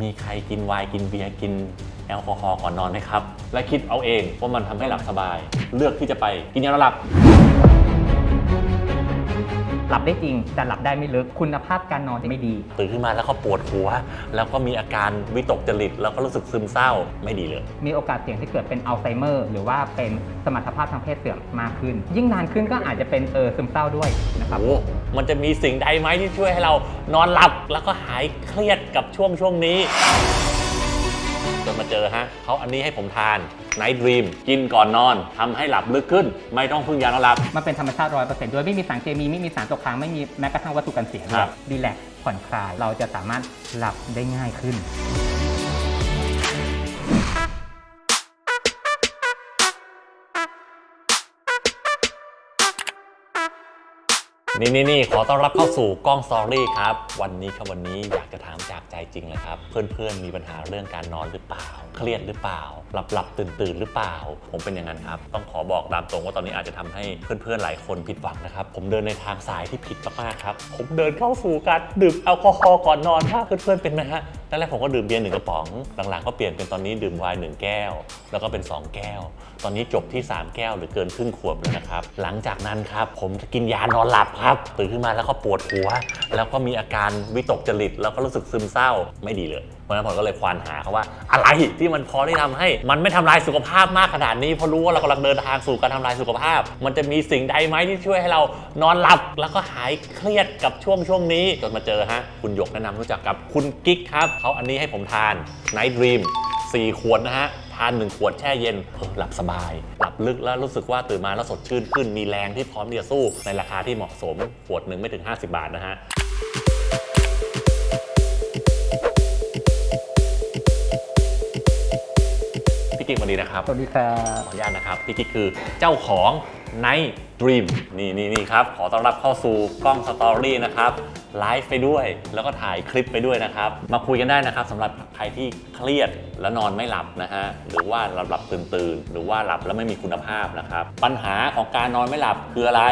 มีใครกินไวน์กินเบียร์กินแอลกอฮอล์ก่อนนอนไหมครับ และคิดเอาเองว่ามันทำให้หลับสบาย เลือกที่จะไปกินยาแล้วหลับ หลับได้จริง แต่หลับได้ไม่ลึกคุณภาพการนอนจะไม่ดี ตื่นขึ้นมาแล้วก็ปวดหัว แล้วก็มีอาการวิตกจริต แล้วก็รู้สึกซึมเศร้าไม่ดีเลย มีโอกาสเสี่ยงที่เกิดเป็นอัลไซเมอร์หรือว่าเป็นสมรรถภาพทางเพศเสื่อมมากขึ้น ยิ่งนานขึ้นก็อาจจะเป็นเออซึมเศร้าด้วยนะครับ โอ้มันจะมีสิ่งใดไหมที่ช่วยให้เรานอนหลับแล้วก็หายเครียดกับช่วงช่วงนี้จ นมาเจอฮะเขาอันนี้ให้ผมทาน Night Dream กินก่อนนอนทำให้หลับลึกขึ้น ไม่ต้องพึ่งยานอนหลับ มันเป็นธรรมชาติร้อยเปอร์เซ็นต์ด้วยไม่มีสารเคมี ไม่มีสารตกค้าง ไม่มีแม้กระทั่งวัตถุกันเสียครับดีแลกซ์ผ่อนคลาย เราจะสามารถหลับได้ง่ายขึ้น นี่นี่นี่ขอต้อนรับเข้าสู่กล้องสตอรี่ครับ วันนี้ครับวันนี้อยากจะถามจากใจจริงเลยครับ เพื่อนๆ มีปัญหาเรื่องการนอนหรือเปล่า เครียดหรือเปล่า หลับหลับตื่นตื่นหรือเปล่า ผมเป็นอย่างนั้นครับ ต้องขอบอกตามตรงว่าตอนนี้อาจจะทำให้เพื่อนๆ หลายคนผิดหวังนะครับ ผมเดินในทางสายที่ผิดมากๆครับ ผมเดินเข้าสู่การดื่มแอลกอฮอล์ก่อนนอนถ้าเพื่อนๆเป็นไหมฮะ แรกๆผมก็ดื่มเบียร์หนึ่งกระป๋อง หลังๆก็เปลี่ยนเป็นตอนนี้ดื่มไวน์หนึ่งแก้ว แล้วก็เป็นสองแก้ว ตอนนี้จบที่ 3 แก้วหรือเกินครึ่งขวบแล้วนะครับ หลังจากนั้นครับผมจะกินยานอนหลับครับ ตื่นขึ้นมาแล้วก็ปวดหัว แล้วก็มีอาการวิตกจริต แล้วก็รู้สึกซึมเศร้าไม่ดีเลย ราะนั้นผมก็เลยควานหาเขาว่า อะไรที่มันพอที่ทำให้ มันไม่ทำลายสุขภาพมากขนาดนี้เพราะรู้ว่าเรากำลังเดินทางสู่การทำลายสุขภาพ มันจะมีสิ่งใดไหมที่ช่วยให้เรานอนหลับ แล้วก็หายเครียดกับช่วงช่วงนี้จนมาเจอฮะคุณหยกแนะนำรู้จักกับคุณกิ๊กครับเขาอันนี้ให้ผมทาน Night Dream 4ขวดนะฮะทาน1ขวดแช่เย็นออหลับสบาย หลับลึกแล้วรู้สึกว่าตื่นมาแล้วสดชื่นขึ้น มีแรงที่พร้อมที่จะสู้ในราคาที่เหมาะสมขวดหนึ่งไม่ถึง 50 บาทนะฮะ พี่กิ๊กสวัสดีนะครับสวัสดีครับขออนุญาตนะครับพี่กิ๊กคือเจ้าของ Night Dream นี่นี่นี่ครับ ขอต้อนรับเข้าสู่กล้องสตอรี่นะครับไลฟ์ไปด้วย แล้วก็ถ่ายคลิปไปด้วยนะครับ มาคุยกันได้นะครับสำหรับใครที่เครียดแล้วนอนไม่หลับนะฮะหรือว่าหลับหลับตื่นตื่นหรือว่าหลับแล้วไม่มีคุณภาพนะครับ ปัญหาของการนอนไม่หลับคืออะไร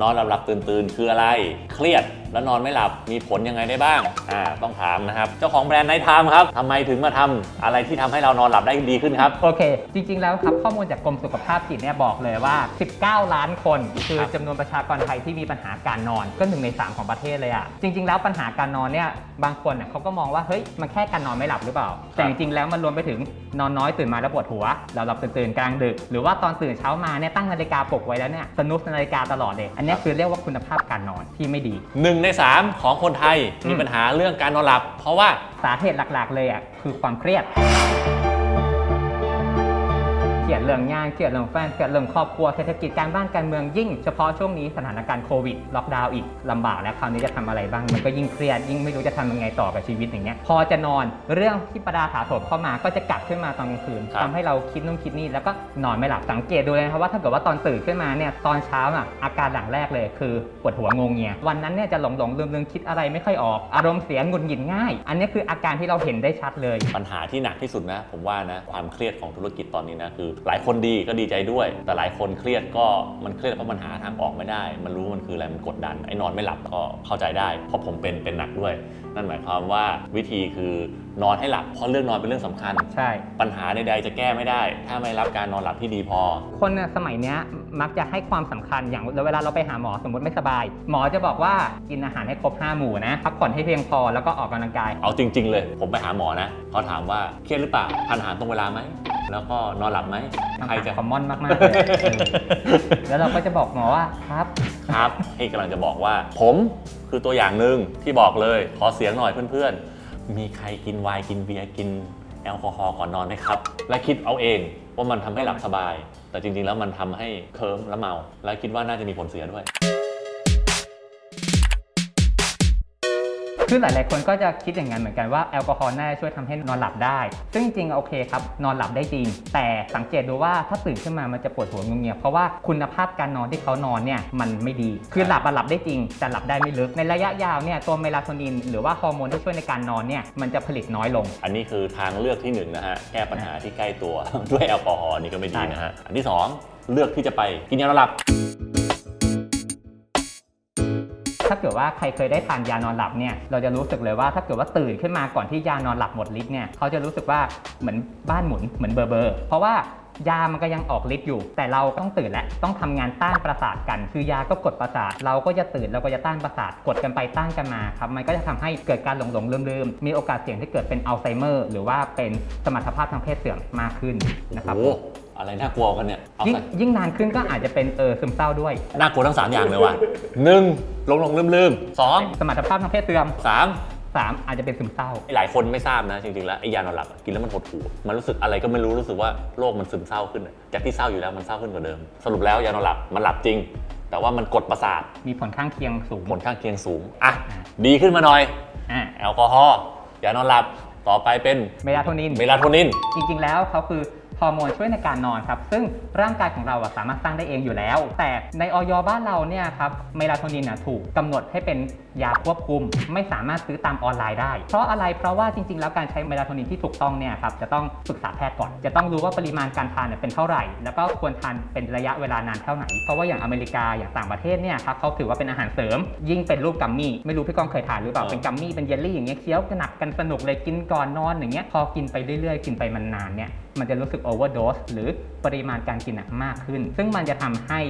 นอนหลับหลับตื่นตื่นคืออะไร เครียดแล้วนอนไม่หลับมีผลยังไงได้บ้างอ่าต้องถามนะครับ เจ้าของแบรนด์ไนท์ไทม์ครับทำไมถึงมาทำอะไรที่ทำให้เรานอนหลับได้ดีขึ้นครับโอเค จริง ๆ แล้วครับข้อมูลจากกรมสุขภาพจิตเนี่ยบอกเลยว่า 19ล้านคน คือครับจำนวนประชากรไทยที่มีปัญหาการนอนก็หนึ่งใน 3 ของประเทศเลยอะจริง ๆ แล้วปัญหาการนอนเนี่ยบางคนเนี่ยเขาก็มองว่าเฮ้ยมันแค่การนอนไม่หลับหรือเปล่า แต่จริงๆแล้วมันรวมไปถึงนอนน้อยตื่นมาแล้วปวดหัวเราหลับตื่นๆกลางดึก หรือว่าตอนตื่นเช้ามาเนี่ยตั้งนาฬิกาปลุกไว้แล้วเนี่ยสนุกนาฬิกาตลอดเลย อันเนี้ยคือเรียกว่าคุณภาพการนอนที่ไม่ดีหนึ่งในสามของคนไทยมีอืมปัญหาเรื่องการนอนหลับ เพราะว่าสาเหตุหลักๆ เลยอะคือความเครียด เกลียดเรื่องงานเกลียดเรื่องแฟนเกลียดเรื่องครอบครัวเศรษฐกิจการบ้านการเมืองยิ่งเฉพาะช่วงนี้สถานการณ์โควิดล็อกดาวน์อีกลำบากแล้วคราวนี้จะทำอะไรบ้างมันก็ยิ่งเครียดยิ่งไม่รู้จะทำยังไงต่อกับชีวิตอย่างเงี้ยพอจะนอนเรื่องที่ประดาถาโถมเข้ามาก็จะกลับขึ้นมาตอนกลางคืนครับทำให้เราคิดนู่นคิดนี่แล้วก็นอนไม่หลับสังเกตดูเลยนะครับว่าถ้าเกิดว่าตอนตื่นขึ้นมาเนี่ยตอนเช้าอะอาการหลังแรกเลยคือปวดหัวงงเงียวันนั้นเนี่ยจะหลงหลงลืมลืมคิดอะไรไม่ค่อยออก อารมณ์เสียหงุดหงิดง่าย อันนี้คืออาการที่เราเห็นได้ชัดเลย ปัญหาที่หนักที่สุดนะ ผมว่านะความเครียดของธุรกิจตอนนี้นะคือหลายคนดีก็ดีใจด้วย แต่หลายคนเครียดก็มันเครียดเพราะมันหาทางออกไม่ได้ มันรู้มันคืออะไรมันกดดันไอ้นอนไม่หลับก็เข้าใจได้ เพราะผมเป็นเป็นหนักด้วย นั่นหมายความว่าวิธีคือนอนให้หลับเพราะเรื่องนอนเป็นเรื่องสำคัญ ใช่ ปัญหาใดๆจะแก้ไม่ได้ ถ้าไม่รับการนอนหลับที่ดีพอ คนน่ะสมัยเนี้ยมักจะให้ความสำคัญอย่างเวลาเราไปหาหมอสมมติไม่สบาย หมอจะบอกว่ากินอาหารให้ครบ 5 หมู่นะพักผ่อนให้เพียงพอแล้วก็ออกกำลังกาย เอาจริง ๆ เลย ผมไปหาหมอนะเขาถามว่าเครียดหรือเปล่าทานอาหารตรงเวลาไหมแล้วก็นอนหลับไหมใครจะ คอมมอนมากๆเลยเออแล้วเราก็จะบอกหมอว่าครับ ครับ ที่กำลังจะบอกว่าผม คือตัวอย่างหนึ่งที่บอกเลยขอเสียงหน่อยเพื่อนๆ มีใครกินไวน์กินเบียร์กินแอลกอฮอล์ก่อนนอนไหมครับ และคิดเอาเองว่ามันทำให้หลับสบาย แต่จริงๆแล้วมันทำให้เคิร์มและเมา และคิดว่าน่าจะมีผลเสียด้วย คือหลายๆคนก็จะคิดอย่างนั้นเหมือนกันว่าแอลกอฮอล์น่าจะช่วยทำให้นอนหลับได้ ซึ่งจริงๆโอเคครับ นอนหลับได้จริง แต่สังเกตดูว่าถ้าตื่นขึ้นมามันจะปวดหัวงวงเงียเพราะว่าคุณภาพการนอนที่เขานอนเนี่ยมันไม่ดี คือหลับอะหลับได้จริง แต่หลับได้ไม่ลึก ในระยะยาวเนี่ยตัวเมลาโทนิน หรือว่าฮอร์โมนที่ช่วยในการนอนเนี่ยมันจะผลิตน้อยลง อันนี้คือทางเลือกที่หนึ่งนะฮะแก้ปัญหาที่ใกล้ตัวด้วยแอลกอฮอล์นี่ก็ไม่ดีนะฮะอันที่สองเลือกที่จะไปกินยานอนหลับ ถ้าเกิดว่าใครเคยได้ทานยานอนหลับเนี่ยเราจะรู้สึกเลยว่าถ้าเกิดว่าตื่นขึ้นมาก่อนที่ยานอนหลับหมดฤทธิ์เนี่ยเขาจะรู้สึกว่าเหมือนบ้านหมุนเหมือนเบอร์เบอร์เพราะว่ายามันก็ยังออกฤทธิ์อยู่ แต่เราต้องตื่นแหละต้องทำงานต้านประสาทกัน คือยาก็กดประสาท เราก็จะตื่นเราก็จะต้านประสาทกดกันไปต้านกันมาครับมันก็จะทำให้เกิดการหลงหลงลืมลืมๆมีโอกาสเสี่ยงที่เกิดเป็นอัลไซเมอร์ หรือว่าเป็นสมรรถภาพทางเพศเสื่อมมากขึ้นนะครับ อ้โหอะไรน่ากลัวกันเนี่ยเอายิ่งใส่ยิ่งนานขึ้นก็อาจจะเป็นเออซึมเศร้าด้วย น่ากลัวทั้งสามอย่างเลยว่ะหนึ่งหลงหลงลืมลืมสองสมรรถภาพทางเพศเสื่อมสาม สามอาจจะเป็นซึมเศร้า หลายคนไม่ทราบนะจริงๆแล้วไอ้ยานอนหลับอะกินแล้วมันหดหู่มันรู้สึกอะไรก็ไม่รู้รู้สึกว่าโลกมันซึมเศร้าขึ้นอะจากที่เศร้าอยู่แล้วมันเศร้าขึ้นกว่าเดิม สรุปแล้วยานอนหลับมันหลับจริง แต่ว่ามันกดประสาทมีผลข้างเคียงสูงผลข้างเคียงสูงอะดีขึ้นมาหน่อย อ่าแอลกอฮอล์ยานอนหลับต่อไปเป็นเมลาโทนินเมลาโทนิน จริงๆแล้วเขาคือ ฮอร์โมนช่วยในการนอนครับ ซึ่งร่างกายของเราอะสามารถสร้างได้เองอยู่แล้ว แต่ในออยบ้านเราเนี่ยครับเมลาโทนินอะถูกกำหนดให้เป็นยาควบคุม ไม่สามารถซื้อตามออนไลน์ได้ เพราะอะไรเพราะว่าจริง ๆ แล้วการใช้เมลาโทนินที่ถูกต้องเนี่ยครับจะต้องปรึกษาแพทย์ก่อน จะต้องรู้ว่าปริมาณการทานเนี่ยเป็นเท่าไหร่ แล้วก็ควรทานเป็นระยะเวลานานเท่าไหร่เพราะว่าอย่างอเมริกาอย่างต่างประเทศเนี่ยครับเขาถือว่าเป็นอาหารเสริม ยิ่งเป็นรูปกัมมี่ไม่รู้พี่ก้องเคยทานหรือเปล่าเออเป็นกัมมี่เป็นเยลลี่อย่างเงี้ยเคี้ยวกันหนักกันสนุกเลยกินก่อนนอนอย่างเงี้ยพอกินไปเรื่อยๆ กินไปมันนานเนี่ย มันจะรู้สึกโอเวอร์โดสหรือปริมาณการกินมากขึ้น ซึ่งมันจะทำให้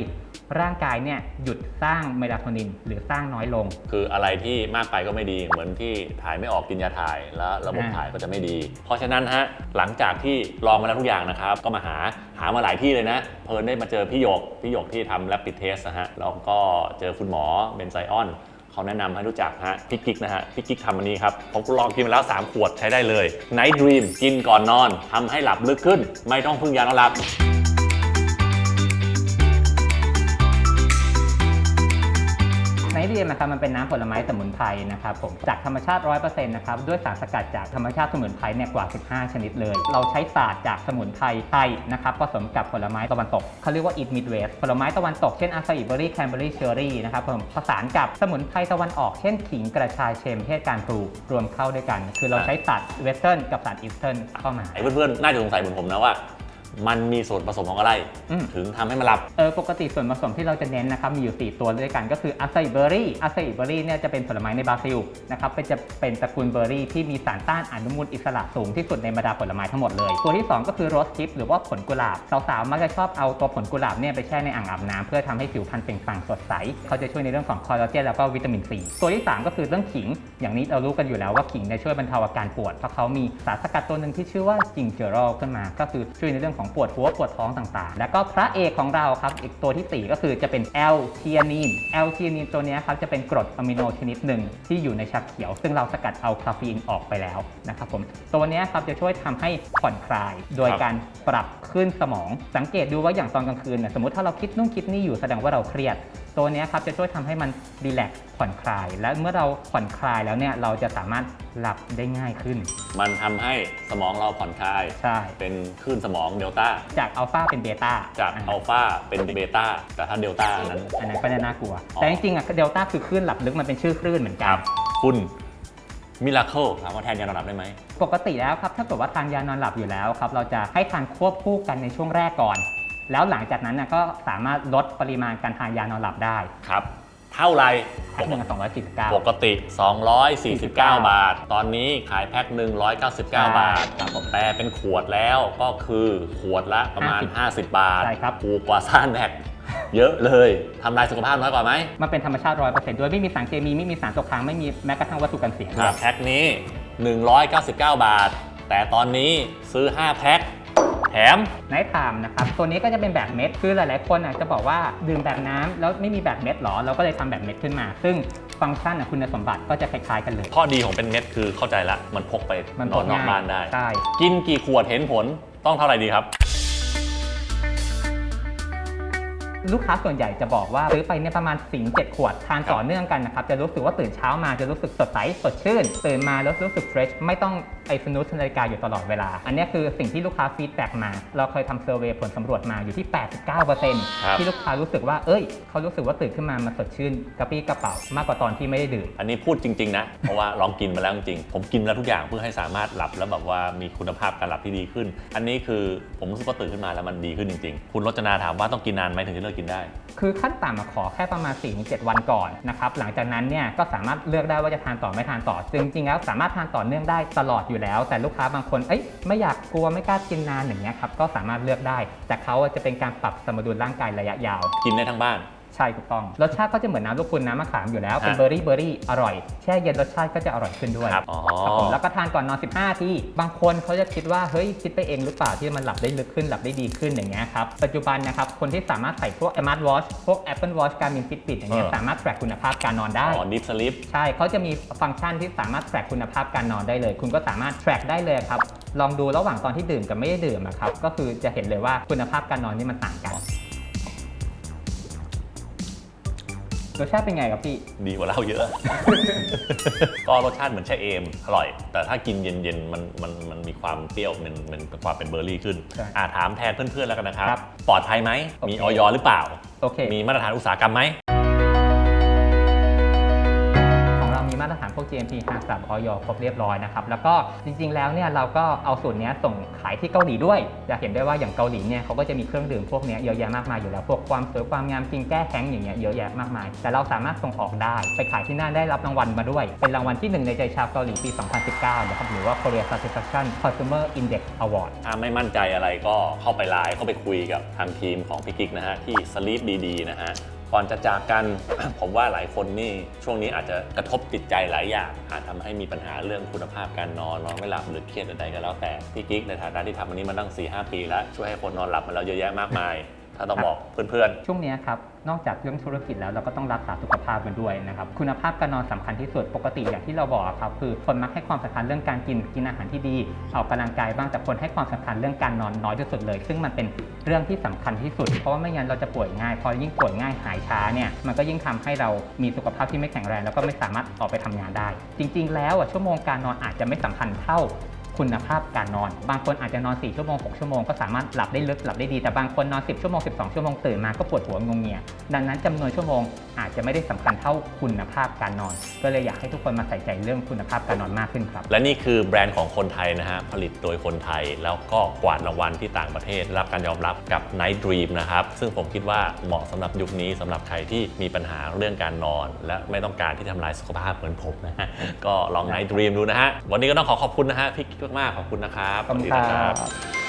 ร่างกายเนี่ยหยุดสร้างเมลาโทนิน หรือสร้างน้อยลง คืออะไรที่มากไปก็ไม่ดี เหมือนที่ถ่ายไม่ออกกินยาถ่ายแล้วระบบถ่ายก็จะไม่ดี เพราะฉะนั้นฮะหลังจากที่ลองมาแล้วทุกอย่างนะครับ ก็มาหาหามาหลายที่เลยนะ เพลินได้มาเจอพี่หยกพี่หยกที่ทำแลบปิดเทสนะฮะแล้วก็เจอคุณหมอเบนไซออน เขาแนะนำให้รู้จักฮะพี่กิ๊กนะฮะพี่กิ๊กทำอันนี้ครับผมลองกินมาแล้ว 3 ขวดใช้ได้เลย Night Dream กินก่อนนอนทำให้หลับลึกขึ้น ไม่ต้องพึ่งยานอนหลับ เรียมนะครับมันเป็นน้ำผลไม้สมุนไพรนะครับผมจากธรรมชาติ 100%นะครับด้วยสารสกัดจากธรรมชาติสมุนไพรเนี่ยกว่า 15 ชนิดเลย เราใช้ศาสตร์จากสมุนไพรไทยนะครับผสมกับผลไม้ตะวันตกเขาเรียกว่า eat midwest ผลไม้ตะวันตกเช่นอาซาอิเบอรี่แคนเบอรี่เชอร์รี่นะครับผมผสานกับสมุนไพรตะวันออกเช่นขิงกระชายเชมเทศการปลูกรวมเข้าด้วยกัน คือเราใช้ศาสตร์เวสเทิร์นกับศาสตร์อีสเทิร์นเข้ามาไอ้เพื่อนๆน่าจะสงสัยเหมือนผมนะว่า มันมีส่วนผสมของอะไร อืม ถึงทำให้มันหลับ เออปกติส่วนผสมที่เราจะเน้นนะครับมีอยู่ 4 ตัวด้วยกันก็คืออาซาอิเบอรี่อาซาอิเบอรี่เนี่ยจะเป็นผลไม้ในบราซิลนะครับเป็นจะเป็นตระกูลเบอร์รี่ที่มีสารต้านอนุมูลอิสระสูงที่สุดในบรรดาผลไม้ทั้งหมดเลย ตัวที่ 2 ก็คือโรสทิปหรือว่าผลกุหลาบสาวๆมักจะชอบเอาตัวผลกุหลาบเนี่ยไปแช่ในอ่างอาบน้ำเพื่อทำให้ผิวพรรณเปล่งปลั่งสดใสเขาจะช่วยในเรื่องของคอลลาเจนแล้วก็วิตามินซีตัวที่3ก็คือเรื่องขิง อย่างนี้เรารู้กันอยู่แล้วว่าขิงเนี่ยช่วยบรรเทาอาการปวดเพราะเขามีสารสกัดตัวหนึ่งที่ชื่อว่าจิงเจอรอลขึ้นมา ก็คือช่วยในเรื่องของปวดหัวปวดท้องต่างๆ แล้วก็พระเอกของเราครับอีกตัวที่ 4 ก็คือจะเป็นแอลเทียนีนแอลเทียนีนตัวนี้ครับจะเป็นกรดอะมิโนชนิดหนึ่งที่อยู่ในชาเขียว ซึ่งเราสกัดเอาคาเฟอีนออกไปแล้วนะครับผมตัวนี้ครับจะช่วยทำให้ผ่อนคลาย โดยการปรับขึ้นสมอง สังเกตดูว่าอย่างตอนกลางคืนเนี่ยสมมติถ้าเราคิดนู่นคิดนี่อยู่แสดงว่าเราเครียด ตัวเนี้ยครับจะช่วยทำให้มันรีแลกซ์ผ่อนคลาย และเมื่อเราผ่อนคลายแล้วเนี่ยเราจะสามารถหลับได้ง่ายขึ้น มันทำให้สมองเราผ่อนคลาย ใช่ เป็นคลื่นสมองเดลต้า จากอัลฟาเป็นเบต้า จากอัลฟาเป็นเบต้า แต่ถ้าเดลต้านั้น อันนั้นก็จะน่ากลัวอ๋อแต่จริงๆอะเดลต้าคือคลื่นหลับลึกมันเป็นชื่อคลื่นเหมือนคกัรันบคุณมิราเคิลถามว่าแทนยานอนหลับได้ไหม ปกติแล้วครับถ้าเกิดว่าทานยานอนหลับอยู่แล้วครับเราจะให้ทานควบคู่กันในช่วงแรกก่อน แล้วหลังจากนั้นนะก็สามารถลดปริมาณการทานยานอนหลับได้ครับ เท่าไหร่แพ็คหนึ่งสองร้อยสี่สิบเก้าปกติ 249 บาท ตอนนี้ขายแพ็คหนึ่ง199 บาทครับผมแต่เป็นขวดแล้วก็คือขวดละประมาณ 50 บาทใช่ครับ ถูกกว่าซ่านแพ็คเยอะเลยทำลายสุขภาพน้อยกว่าไหมมันเป็นธรรมชาติร้อยเปอร์เซ็นต์ด้วยไม่มีสารเคมีไม่มีสารตกค้างไม่มีแม้กระทั่งวัตถุกันเสียแพ็คนี้ 199 บาท แต่ตอนนี้ซื้อ 5 แพ็ค แถมไนท์ไทม์นะครับตัวนี้ก็จะเป็นแบบเม็ดคือหลาย ๆ คนอาจจะบอกว่าดื่มแบบน้ำแล้วไม่มีแบบเม็ดหรอเราก็เลยทำแบบเม็ดขึ้นมา ซึ่งฟังก์ชันอะคุณสมบัติก็จะคล้าย ๆ กันเลย ข้อดีของเป็นเม็ดคือเข้าใจละมันพกไปมันนพอกนนอกง่ายบ้านได้ใช่กินกี่ขวดเห็นผลต้องเท่าไหร่ดีครับ ลูกค้าส่วนใหญ่จะบอกว่าซื้อไปเนี่ยประมาณสิงเจ็ดขวดทานต่อเนื่องกันนะครับจะรู้สึกว่าตื่นเช้ามาจะรู้สึกสดใสสดชื่น ตื่นมาแล้วรู้สึกเฟรชไม่ต้องไอสนุสนาฬิกาอยู่ตลอดเวลา อันเนี้ยคือสิ่งที่ลูกค้าฟีดแบ็กมา เราเคยทำเซอร์เวย์ผลสำรวจมาอยู่ที่ 89%ที่ลูกค้ารู้สึกว่าเอ้ย เขารู้สึกว่าตื่นขึ้นมามันสดชื่นกระปรี้กระเป๋ามากกว่าตอนที่ไม่ได้ดื่ม อันนี้พูดจริง ๆ นะ เพราะว่าลองกินมาแล้วจริงๆผมกินมาแล้วทุกอย่างเพื่อให้สามารถหลับแล้วแบบว่ามีคุณภาพการหลับที่ดีขึ้น อันนี้คือผมรู้สึกว่าตื่นขึ้นมาแล้วมันดีขึ้นจริง ๆ คุณรจนาถามว่าต้องกินนานไหมถึงจะเลิกกินได้ คือขั้นต่ำอะขอแค่ประมาณ 4-7 วันก่อนนะครับ หลังจากนั้นเนี่ยก็สามารถเลือกได้ว่าจะทานต่อไม่ทานต่อ จริงๆ แล้วสามารถทานต่อเนื่องได้ตลอดอยู่แล้ว แต่ลูกค้าบางคนเอ้ยไม่อยากกลัวไม่กล้ากินนานอย่างเงี้ยครับก็สามารถเลือกได้ แต่เขาจะเป็นการปรับสมดุลร่างกายระยะยาว กินได้ทั้งบ้าน ใช่ถูกต้องรสชาติก็จะเหมือนน้ำลูกคุณน้ำมะขามอยู่แล้วเป็นฮะเบอร์รี่เบอร์รี่อร่อยแช่เย็นรสชาติก็จะอร่อยขึ้นด้วยครับอ๋อครับผมแล้วก็ทานก่อนนอน 15นาทีบางคนเขาจะคิดว่าเฮ้ยคิดไปเองหรือเปล่าที่มันหลับได้ลึกขึ้นหลับได้ดีขึ้นอย่างเงี้ยครับปัจจุบันนะครับคนที่สามารถใส่พวก Smart Watch พวก Apple Watch Garmin Fitbit อย่างเงี้ยเออสามารถ track คุณภาพการนอนได้อ๋อดิฟสลิปใช่เขาจะมีฟังก์ชันที่สามารถ track คุณภาพการนอนได้เลย คุณก็สามารถ track ได้เลยครับลองดูระหว่างตอนที่ดื่มกับไม่ได้ดื่มอะครับก็คือจะเห็นเลยว่าคุณภาพการนอนนี่มันต่างกัน รสชาติเป็นไงครับพี่ ดีกว่าเหล้าเยอะ ก็รสชาติเหมือนชาเอม อร่อย แต่ถ้ากินเย็นๆ มันมันมันมีความเปรี้ยว มันมันเป็นความเป็นเบอร์รี่ขึ้น ใช่อ่าถามแทนเพื่อนๆ แล้วกันนะครับ ครับปลอดภัยไหมโอเคมีออยหรือเปล่า โอเค มีมาตรฐานอุตสาหกรรมไหม GMP 5สับออยครบเรียบร้อยนะครับ แล้วก็จริงๆ แล้วเนี่ยเราก็เอาสูตรนี้ส่งขายที่เกาหลีด้วย จะเห็นได้ว่าอย่างเกาหลีเนี่ยเขาก็จะมีเครื่องดื่มพวกนี้เยอะแยะมากมายอยู่แล้ว พวกความสวยความงามกินแก้แห้งอย่างเงี้ยเยอะแยะมากมาย แต่เราสามารถส่งออกได้ ไปขายที่นั่นได้รับรางวัลมาด้วย เป็นรางวัลที่หนึ่งในใจชาวเกาหลีปี 2019 นะครับ หรือว่า Korea Satisfaction Consumer Index Award ถ้าไม่มั่นใจอะไรก็เข้าไปไลน์เข้าไปคุยกับทางทีมของพี่กิ๊กนะฮะที่สลีปดีๆนะฮะ ก่อนจะจากกัน ผมว่าหลายคนนี่ช่วงนี้อาจจะกระทบจิตใจหลายอย่าง อาจทำให้มีปัญหาเรื่องคุณภาพการนอนนอนไม่หลับหรือเครียดใดๆก็แล้วแต่พี่กิ๊กในฐานะที่ทำอันนี้มาตั้ง4-5 ปีแล้วช่วยให้คนนอนหลับมาแล้วเยอะแยะมากมาย ถ้าต้องบอกเพื่อนช่วงเนี้ยครับ นอกจากเรื่องธุรกิจแล้วเราก็ต้องรักษาสุขภาพกันด้วยนะครับ คุณภาพการนอนสำคัญที่สุดปกติอย่างที่เราบอกอะครับคือคนมักให้ความสำคัญเรื่องการกินกินอาหารที่ดีออกกำลังกายบ้างแต่คนให้ความสำคัญเรื่องการนอนน้อยที่สุดเลย ซึ่งมันเป็นเรื่องที่สำคัญที่สุด เพราะว่าไม่งั้นเราจะป่วยง่ายพอยิ่งป่วยง่ายหายช้าเนี่ยมันก็ยิ่งทำให้เรามีสุขภาพที่ไม่แข็งแรงแล้วก็ไม่สามารถออกไปทำงานได้ จริง ๆ แล้วอะชั่วโมงการนอนอาจจะไม่สำคัญเท่า คุณภาพการนอน บางคนอาจจะนอน 4 ชั่วโมง 6 ชั่วโมง ก็สามารถหลับได้ลึกหลับได้ดี แต่บางคนนอน 10 ชั่วโมง 12 ชั่วโมงตื่นมาก็ปวดหัวงงเงีย ดังนั้นจำนวนชั่วโมงอาจจะไม่ได้สำคัญเท่าคุณภาพการนอน ก็เลยอยากให้ทุกคนมาใส่ใจเรื่องคุณภาพการนอนมากขึ้นครับ และนี่คือแบรนด์ของคนไทยนะฮะ ผลิตโดยคนไทย แล้วก็กวาดรางวัลที่ต่างประเทศ รับการยอมรับกับ Night Dream นะครับ ซึ่งผมคิดว่าเหมาะสำหรับยุคนี้สำหรับใครที่มีปัญหาเรื่องการนอน และไม่ต้องการที่ทำลายสุขภาพเหมือนผมนะฮะ ก็ลอง Night Dream ดูนะฮะ วันนี้ก็ต้องขอขอบคุณนะฮะพี่มากๆขอบคุณนะครับ ขอบคุณสวัสดีคนะรับ